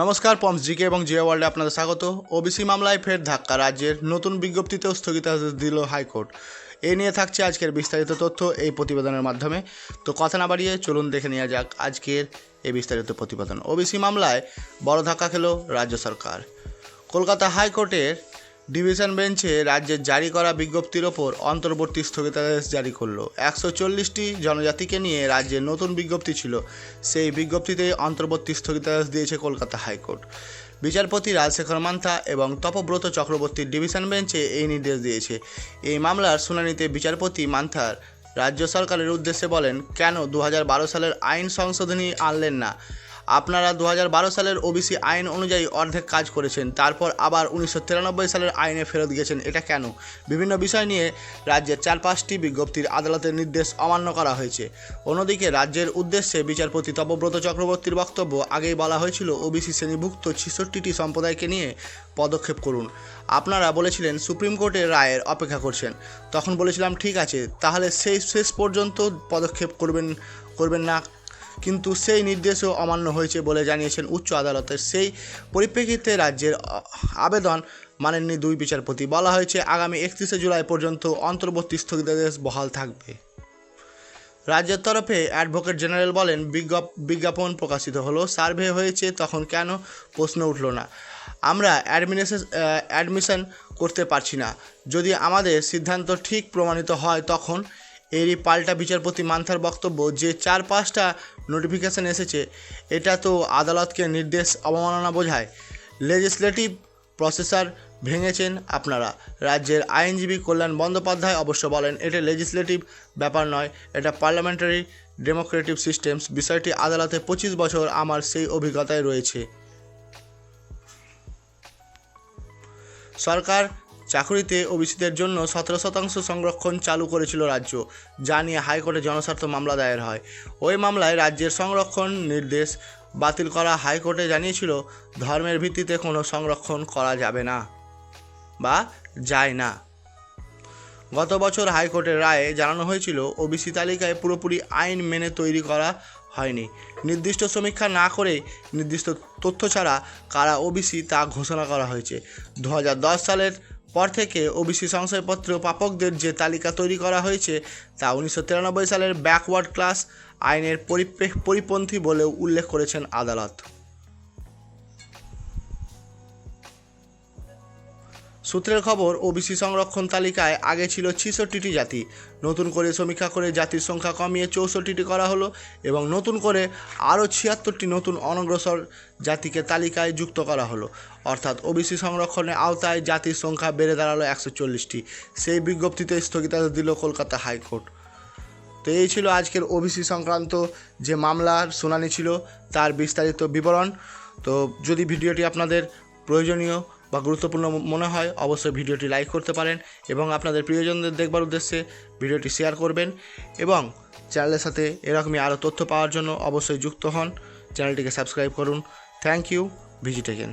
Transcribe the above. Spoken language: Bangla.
নমস্কার পম্পস জিকে এবং জিও ওয়ার্ল্ডে আপনাদের স্বাগত। ওবিসি মামলায় ফের ধাক্কা, রাজ্যের নতুন বিজ্ঞপ্তিতেও স্থগিতাদেশ দিল হাইকোর্ট। এ নিয়ে থাকছে আজকের বিস্তারিত তথ্য এই প্রতিবেদনের মাধ্যমে। তো কথা না বাড়িয়ে চলুন দেখে নেওয়া যাক আজকের এই বিস্তারিত প্রতিবেদন। ওবিসি মামলায় বড় ধাক্কা খেল রাজ্য সরকার। কলকাতা হাইকোর্টের ডিভিশন বেঞ্চে রাজ্যের জারি করা বিজ্ঞপ্তির ওপর অন্তর্বর্তী স্থগিতাদেশ জারি করল। একশো চল্লিশটি জনজাতিকে নিয়ে রাজ্যের নতুন বিজ্ঞপ্তি ছিল। সেই বিজ্ঞপ্তিতে অন্তর্বর্তী স্থগিতাদেশ দিয়েছে কলকাতা হাইকোর্ট। বিচারপতি রাজশেখর মান্থা এবং তপব্রত চক্রবর্তীর ডিভিশন বেঞ্চে এই নির্দেশ দিয়েছে। এই মামলার শুনানিতে বিচারপতি মান্থার রাজ্য সরকারের উদ্দেশ্যে বলেন, কেন দু হাজার বারো সালের আইন সংশোধনী আনলেন না? আপনারা দু হাজার বারো সালের ওবিসি আইন অনুযায়ী অর্ধেক কাজ করেছেন, তারপর আবার উনিশশো তিরানব্বই সালের আইনে ফেরত গেছেন, এটা কেন? বিভিন্ন বিষয় নিয়ে রাজ্যের চার পাঁচটি বিজ্ঞপ্তির আদালতের নির্দেশ অমান্য করা হয়েছে। অন্যদিকে রাজ্যের উদ্দেশ্যে বিচারপতি তপব্রত চক্রবর্তীর বক্তব্য আগেই বলা হয়েছিল, ওবিসি শ্রেণীভুক্ত ছেষট্টিটি সম্প্রদায়কে নিয়ে পদক্ষেপ করুন। আপনারা বলেছিলেন সুপ্রিম কোর্টের রায়ের অপেক্ষা করছেন। তখন বলেছিলাম, ঠিক আছে, তাহলে সেই, শেষ পর্যন্ত পদক্ষেপ করবেন করবেন না কিন্তু সেই নির্দেশও অমান্য হয়েছে বলে জানিয়েছেন উচ্চ আদালতের সেই পরিপ্রেক্ষিতে রাজ্যের আবেদন মানেননি দুই বিচারপতি। বলা হয়েছে, আগামী একত্রিশে জুলাই পর্যন্ত অন্তর্বর্তী স্থগিতাদেশ বহাল থাকবে। রাজ্যের তরফে অ্যাডভোকেট জেনারেল বলেন, বিজ্ঞাপ, বিজ্ঞাপন প্রকাশিত হলো, সার্ভে হয়েছে, তখন কেন প্রশ্ন উঠল না। আমরা অ্যাডমিশন করতে পারছি না। যদি আমাদের সিদ্ধান্ত ঠিক প্রমাণিত হয়, তখন এরই পাল্টা বিচারপতি মান্থার বক্তব্য, যে চার পাঁচটা নোটিফিকেশন এসেছে, এটা তো আদালতকে নির্দেশ অবমাননা বোঝায়। লেজিসলেটিভ প্রসেসার ভেঙেছেন আপনারা। রাজ্যের আইনজীবী কল্যাণ বন্দ্যোপাধ্যায় অবশ্য বলেন, এটা লেজিসলেটিভ ব্যাপার নয়, এটা পার্লামেন্টারি ডেমোক্রেটিক সিস্টেমস বিষয়টি আদালতে পঁচিশ বছর আমার সেই অভিজ্ঞতায় রয়েছে। সরকার চাকরিতে ওবিসিদের জন্য সতেরো শতাংশ সংরক্ষণ চালু করেছিল রাজ্য, যা নিয়ে হাইকোর্টে জনস্বার্থ মামলা দায়ের হয়। ওই মামলায় রাজ্যের সংরক্ষণ নির্দেশ বাতিল করা হাইকোর্টে জানিয়েছিল, ধর্মের ভিত্তিতে কোনো সংরক্ষণ করা যাবে না বা যায় না। গত বছর হাইকোর্টের রায়ে জানানো হয়েছিল, ওবিসি তালিকায় পুরোপুরি আইন মেনে তৈরি করা হয়নি। নির্দিষ্ট সমীক্ষা না করে নির্দিষ্ট তথ্য ছাড়া কারা ওবিসি তা ঘোষণা করা হয়েছে। দু হাজার দশ সালের পর থেকে ওবিসি সংশয়পত্র প্রাপকদের যে তালিকা তৈরি করা হয়েছে তা উনিশশো তিরানব্বই সালের ব্যাকওয়ার্ড ক্লাস আইনের পরিপ্রে- পরিপন্থী বলেও উল্লেখ করেছেন আদালত। সূত্রের খবর, ওবিসি সংরক্ষণ তালিকায় আগে ছিল ছিষট্টিটি জাতি। নতুন করে সমীক্ষা করে জাতির সংখ্যা কমিয়ে চৌষট্টিটি করা হলো এবং নতুন করে আরও ছিয়াত্তরটি নতুন অনগ্রসর জাতিকে তালিকায় যুক্ত করা হলো। অর্থাৎ ওবিসি সংরক্ষণের আওতায় জাতির সংখ্যা বেড়ে দাঁড়াল একশো চল্লিশটি। সেই বিজ্ঞপ্তিতে স্থগিতাদেশ দিল কলকাতা হাইকোর্ট। তো এই ছিল আজকের ওবিসি সংক্রান্ত যে মামলার শুনানি ছিল, তার বিস্তারিত বিবরণ। তো যদি ভিডিওটি আপনাদের প্রয়োজনীয় বা গুরুত্বপূর্ণ মনে হয়, অবশ্যই ভিডিওটি লাইক করতে পারেন এবং আপনাদের প্রিয়জনদের দেখবার উদ্দেশ্যে ভিডিওটি শেয়ার করবেন এবং চ্যানেলের সাথে এরকমই আরও তথ্য পাওয়ার জন্য অবশ্যই যুক্ত হন। চ্যানেলটিকে সাবস্ক্রাইব করুন। Thank you visit again